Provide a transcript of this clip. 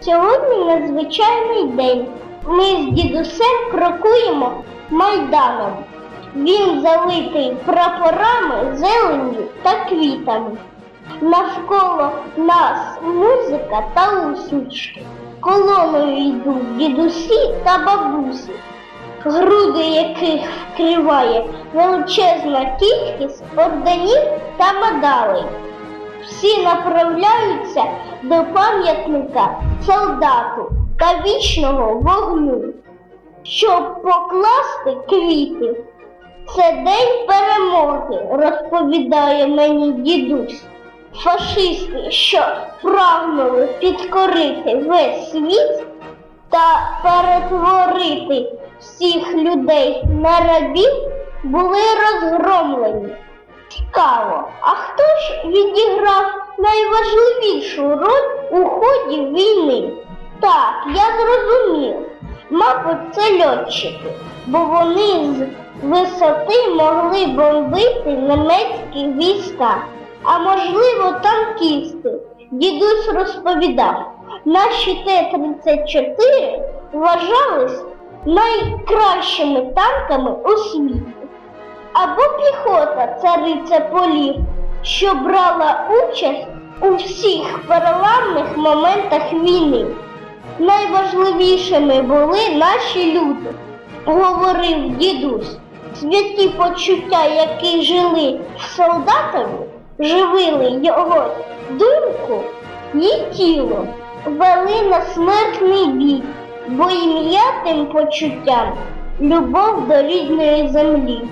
Сьогодні надзвичайний день. Ми з дідусем крокуємо майданом. Він залитий прапорами, зеленню та квітами. Навколо нас музика та усмішки. Колоною йдуть дідусі та бабусі, груди яких вкриває величезна кількість орденів та медалей. Всі направляються до пам'ятника солдату та вічного вогню, щоб покласти квіти. Це день перемоги, розповідає мені дідусь. Фашисти, що прагнули підкорити весь світ та перетворити всіх людей на рабів, були розгромлені. Цікаво, а хто ж відіграв найважливішу роль у ході війни? Так, я зрозумів. Мабуть, це льотчики, бо вони з висоти могли бомбити німецькі війська, а можливо, танкісти. Дідусь розповідав, наші Т-34 вважались найкращими танками у світі або піхота цариця полів, що брала участь у всіх переламних моментах війни. Найважливішими були наші люди, говорив дідусь. Святі почуття, які жили солдатові, живили його думку і тіло, вели на смертний бій, бо ім'я тим почуттям любов до рідної землі.